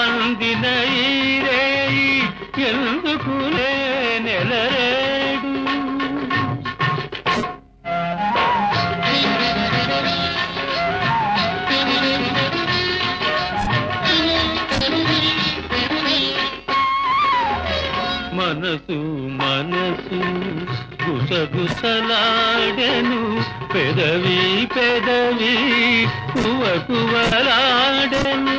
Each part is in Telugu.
అందిన ఈ రేయి నెలరేడు మనసు మనసు గుసగుసలాడెను పెదవి పెదవి కువ కువలాడెను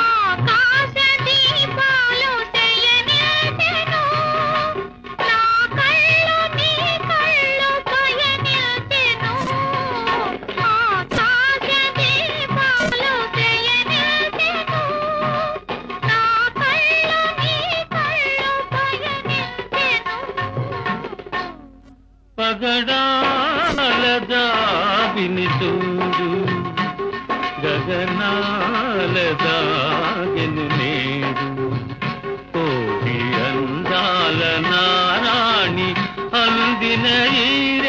పగడాల దావిని చూడు. గగనాల దాగెను నేడు. కోటి అందాల నారాణి అందిన ఈ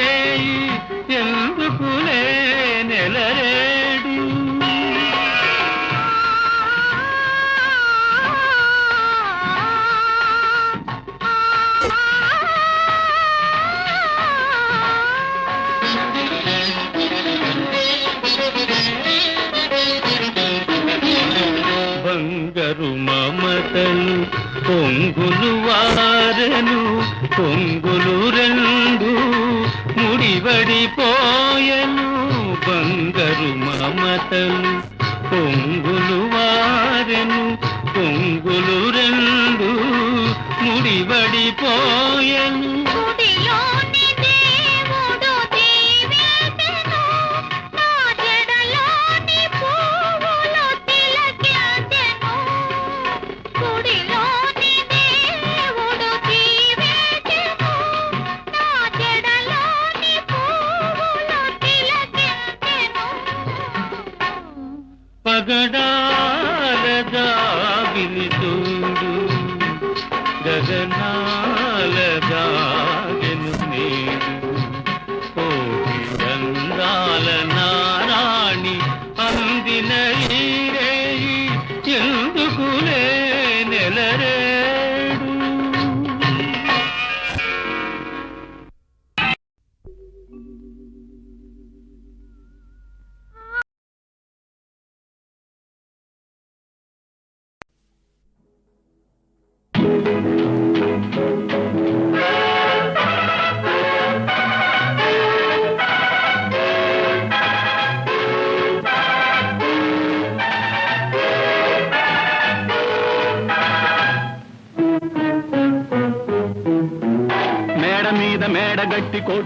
పొంగులు రెండు ముడివడిపోయెను బంగరు మమతలు పొంగులు వారెను. పొంగులు రెండు ముడివడిపోయెను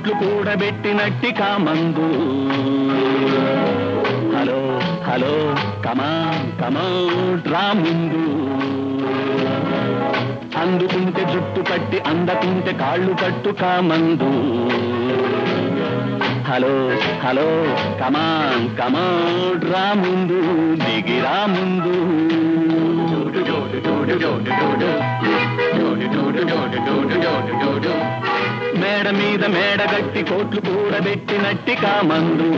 మేడగట్టి కూడబెట్టినట్టి కామందు హలో హలో కమా కమా రా ముందు అందుకుంటే జుట్టు పట్టి అందకుంటే కాళ్ళు కట్టు కామందు హలో హలో కమాన్ కమాన్ రా ముందు దిగిరా ముందు డోడు డోడు డోడు డోడు డోడు డోడు డోడు డోడు డోడు డోడు మేడ మీద మేడ గట్టి కోట్లు కూడబెట్టినట్టి కామందు.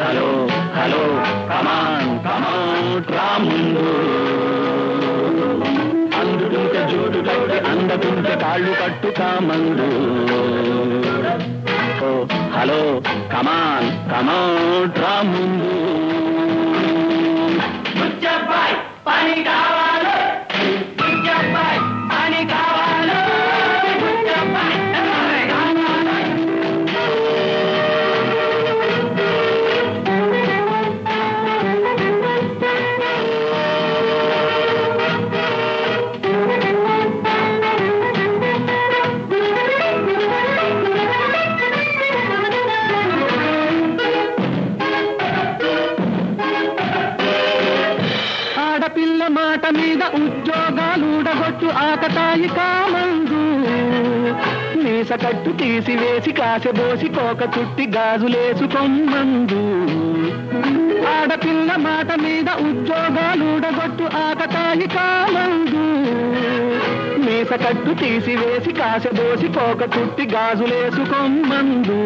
హలో హలో కమాన్ కమాన్ రా ముందు అందుకుంటే జోడు కట్టి అందకుంట కాళ్ళు కట్టు కామందు. హలో కమాన్ కమాన్ రా పనిగా మీద ఉద్యోగాలుడగొచ్చు ఆకతాయి కామందు. మీస కట్టు తీసివేసి కాసెబోసి కోక చుట్టి గాజులేసుకొమ్మందు ఆడపిల్ల మాట మీద ఉద్యోగాలుడగొట్టు ఆకతాయి కామందు. మీస కట్టు తీసివేసి కాసెబోసి పోక చుట్టి గాజులేసుకొమ్మందు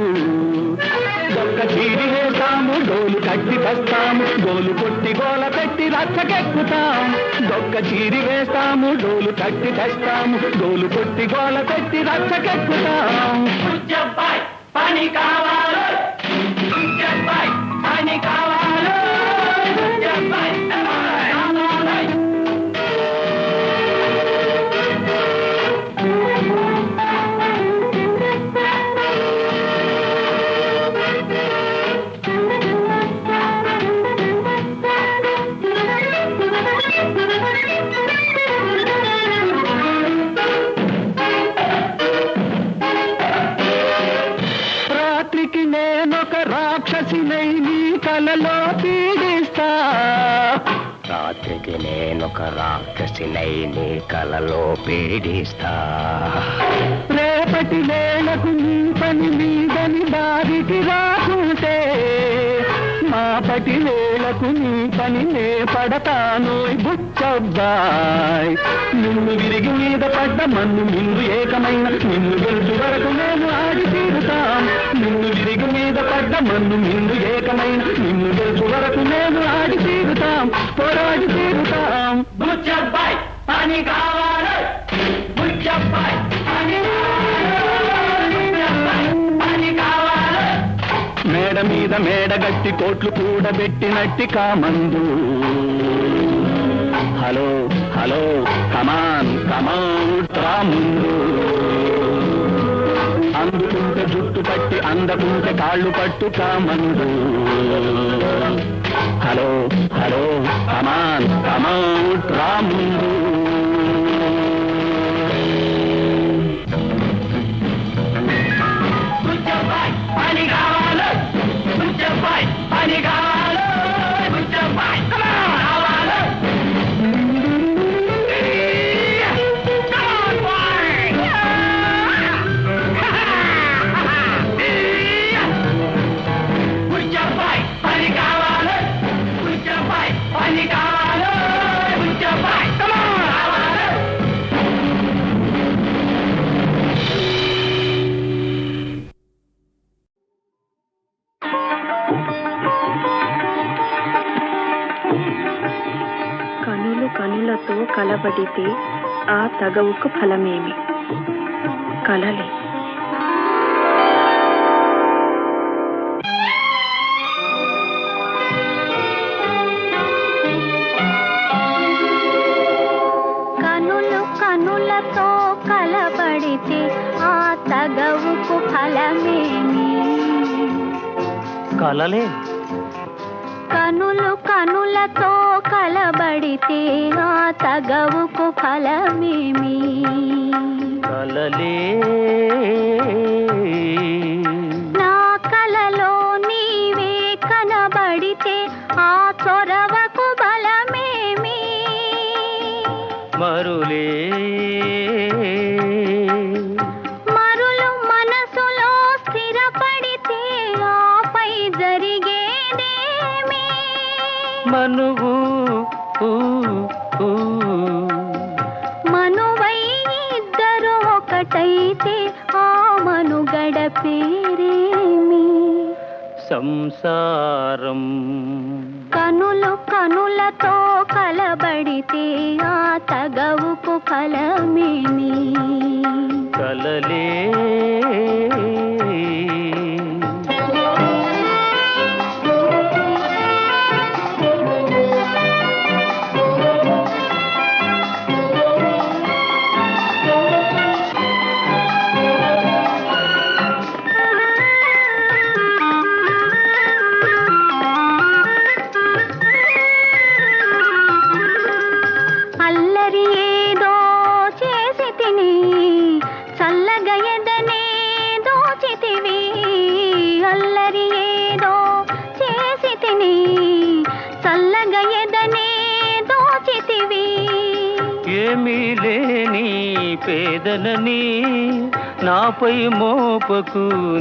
దొక్క చీరి వేస్తాము డోలు కట్టి తెస్తాము డోలు కొట్టి గోల పెట్టి రచ్చకెక్కుతాం. దొక్క చీరి వేస్తాము డోలు కట్టి తెస్తాము డోలు కొట్టి గోల పెట్టి రచ్చకెక్కుతాం. పని కావాలి రాక్షసినై నీ కలలో పీడిస్తా రేపటి వేళకు నీ పని మీదని దారికి రాకుంటే మాపటి వేళకు నీ పని నే పడతాను బుచ్చబ్బాయ్. నిన్ను విరిగి మీద పడ్డ మన్ను నిన్ను ఏకమైన నిన్ను గెలుచు వరకు నేను ఆడి తీరుతాం. నిన్ను విరిగి మీద పడ్డ మన్ను నిన్ను ఏకమైన నిన్ను గెలుచు వరకు నేను ఆడి తీరుతాం. పని కావాలి. బుచ్చబ్బాయ్ పని మేడ మీద మేడ గట్టి కోట్లు కూడబెట్టినట్టి కామందు. హలో హలో కమాన్ కమాన్ రా ముందు అందుకుంటే జుట్టు పట్టి అందకుంటే కాళ్ళు పట్టు కామందు. హలో హలో కమాన్ కమౌట్ రా పని కలబడితే ఆ తగవుకు ఫలమేమి? కలలే. కనులు కనులతో కలబడితే ఆ తగవుకు ఫలమేమి? కలలే. కనులు కనులతో కలబడితే ఆ తగవుకు ఫలమేమి? కలలే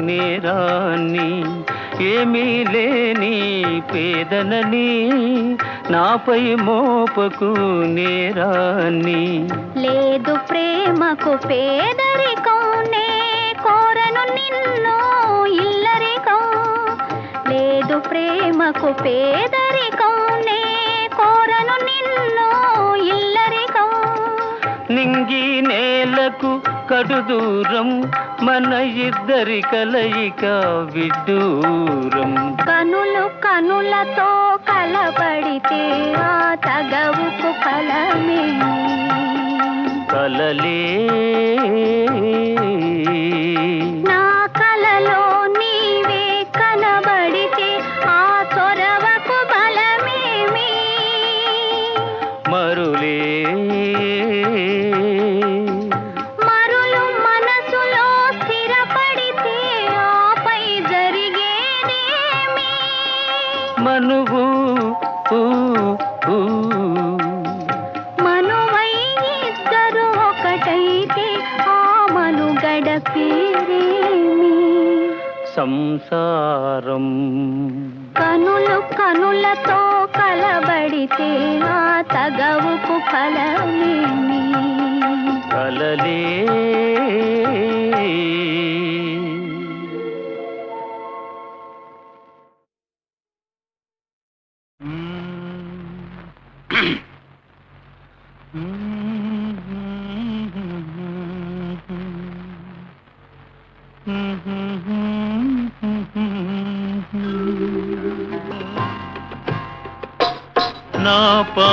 నేరాన్ని ఏమీ లేని పేదనని నాపై మోపకు నేరాన్ని లేదు ప్రేమకు పేదరికం నే కోరను నిన్ను ఇల్లరికం లేదు ప్రేమకు పేదరికం నే కోరను నిన్ను ఇల్ల నింగి నేలకు కడు దూరం మన ఇద్దరి కలయిక విడ్డూరం. కనులు కనులతో కలబడితే ఆ తగవుకు ఫలమేమి కలలే. నా కలలో ಮನುವು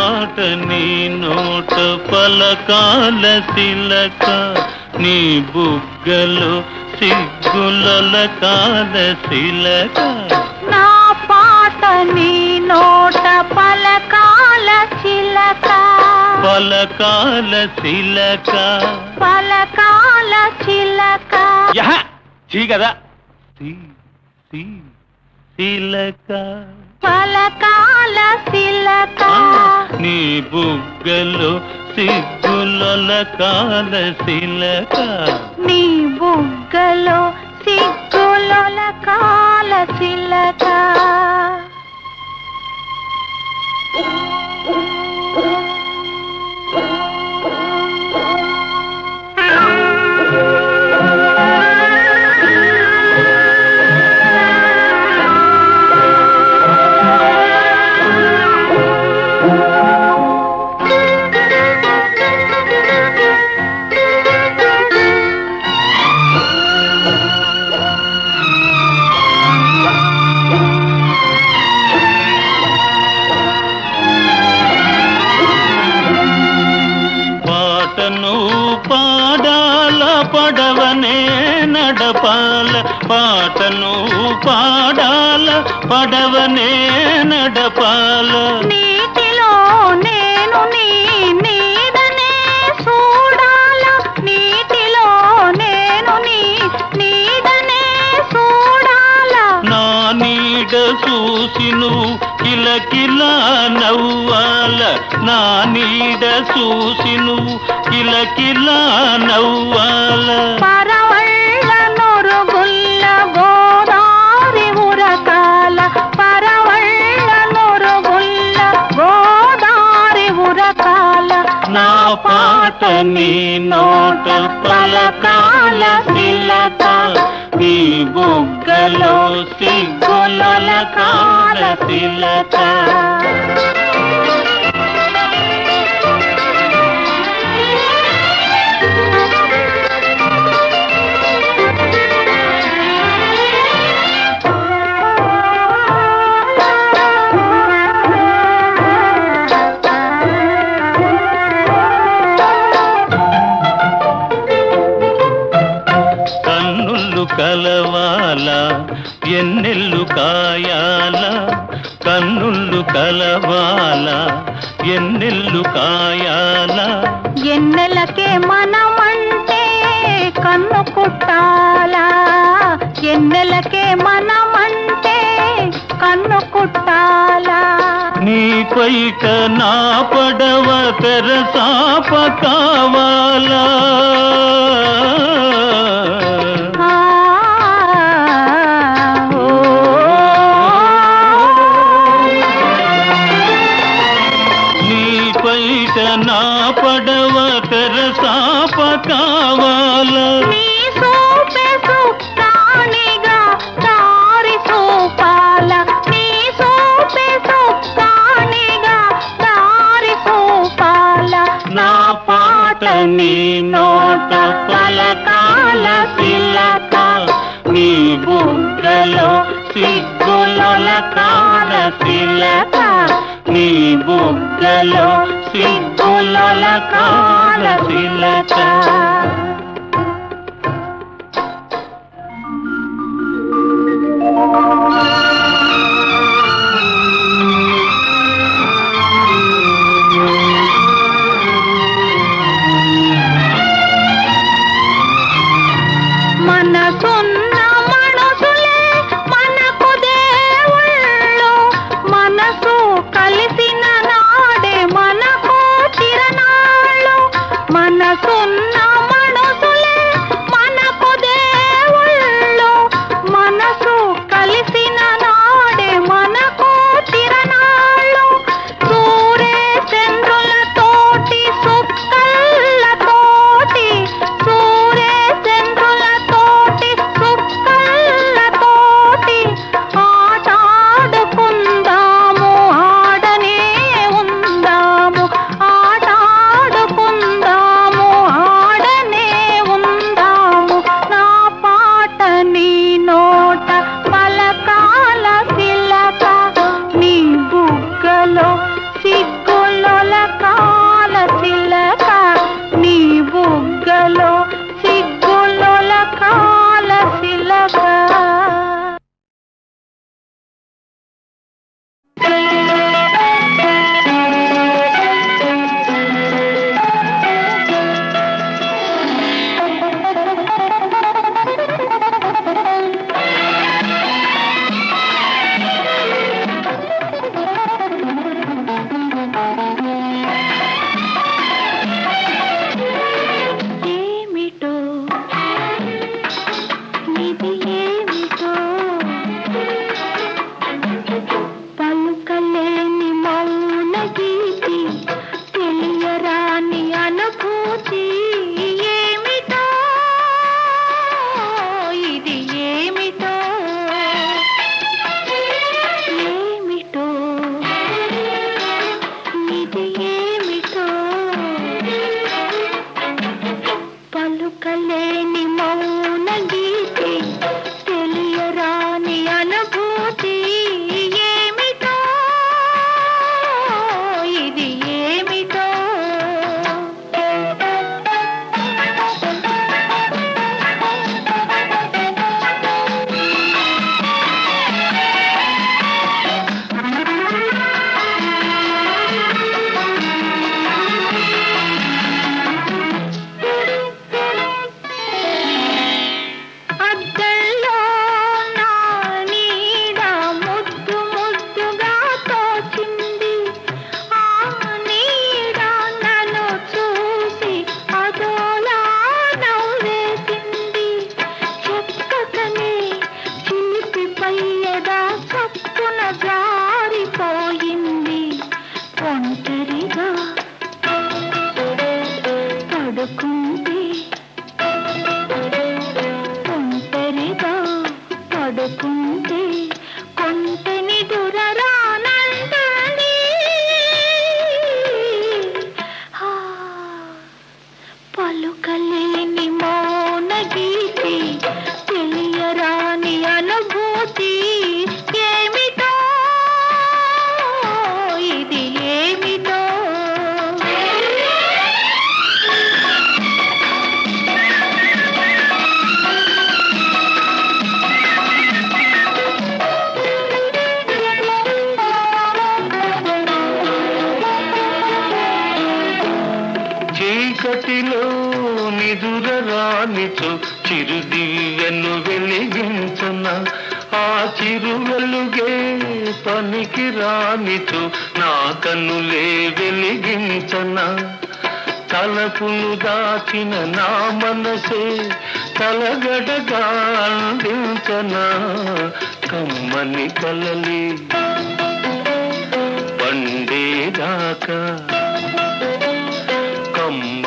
పాట నీ నోట పలకాల తిలక నీ బుగ్గలు సిగ్గుల కాల శిలక నా పాట నీ నోట పలకాల చిలక పలకాల శిలక పలకాల చిలక యహ! చీ కదా. సి సి శిలక పలకాల చిలక నీ బుగ్గలు సిగ్గుల కాల శిలక నీ బుగ్గలో సిగ్గుల కాల చిలక పడవనే నడపాల. నీటిలో నేను నీ నీడనే చూడాల. నీటిలో నేను నీ నీడనే చూడాల. నా నీడ చూసి నువ్వు కిలకిల నవ్వాల. నా నీడ చూసి నువ్వు కిలకిల నవ్వాల. పరవళ్ళ పాట నీ నోట పలకాల పిల్లక నీ బుగ్గలో సిగ్గుల కాల శిలక కలవాల ఎన్నెల్లు కాయాల కన్నులు కలవాల ఎన్నెల్లు కాయాల. ఎన్నెలకే మనమంటే కన్ను కుట్టాలా ఎన్నెలకే మనమంటే కన్ను కుట్టాలా. నీ పైట నా పడవ తెరసాప కావాలా. పాట నీ నోట పలకాల పిల్లక నీ బుగ్గలో సిగ్గుల పిల్లక నీ బుగ్గలో సిగ్గుల పిల్లక పాలిచు చిరు దివ్యను వెలిగించున ఆ చిరు వెలుగే పనికి రానిచు నా కన్నులే వెలిగించన. తలపులు దాచిన నా మనసే తలగడగా అందించన కమ్మని కలలి. పండేదాకా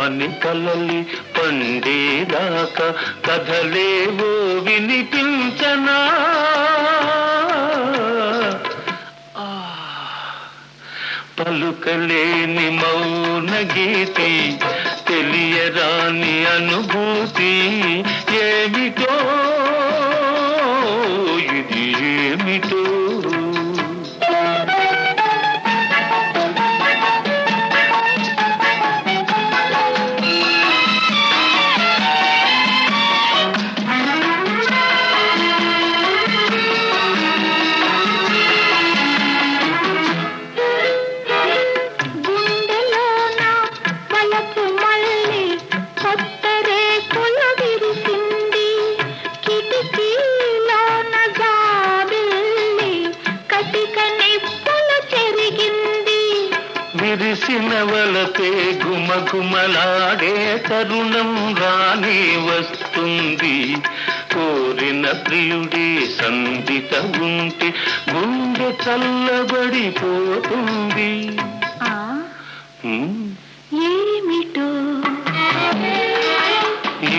మని కలలి పండేదాక కథలేవో వినిపించనా? పలుకలేని మౌన గీతి తెలియరాని అనుభూతి ఏమిటో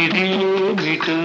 திரியேமிட்டோ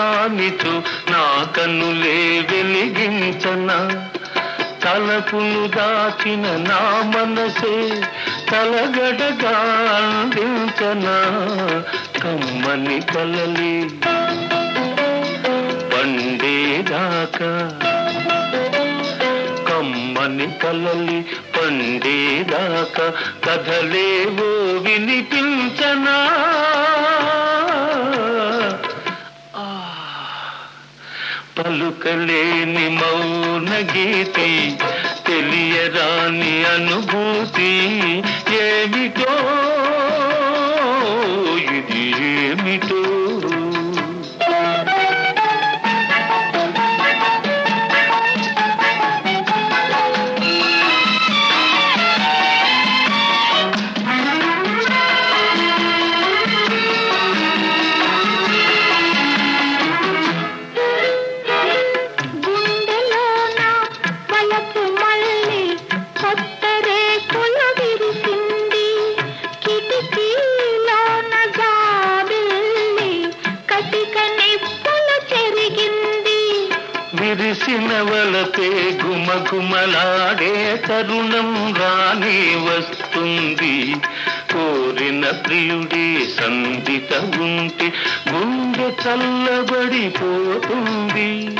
పనికి నా కన్నులే వెలిగించన. తలపులు దాచిన నా మనసే తలగడగా అందించనా. కమ్మని కలలి పండేదాకా. కమ్మని కలలి పండేదాకా. కథలేవో వినిపించనా. పలుకలేని మౌన గీతి తెలియరాని అనుభూతి ఏమిటో విరిసిన వలపే గుమగుమలాడే తరుణం రాని వస్తుంది. కోరిన ప్రియుడే సంధిత ఉంటే గుండె చల్లబడిపోతుంది.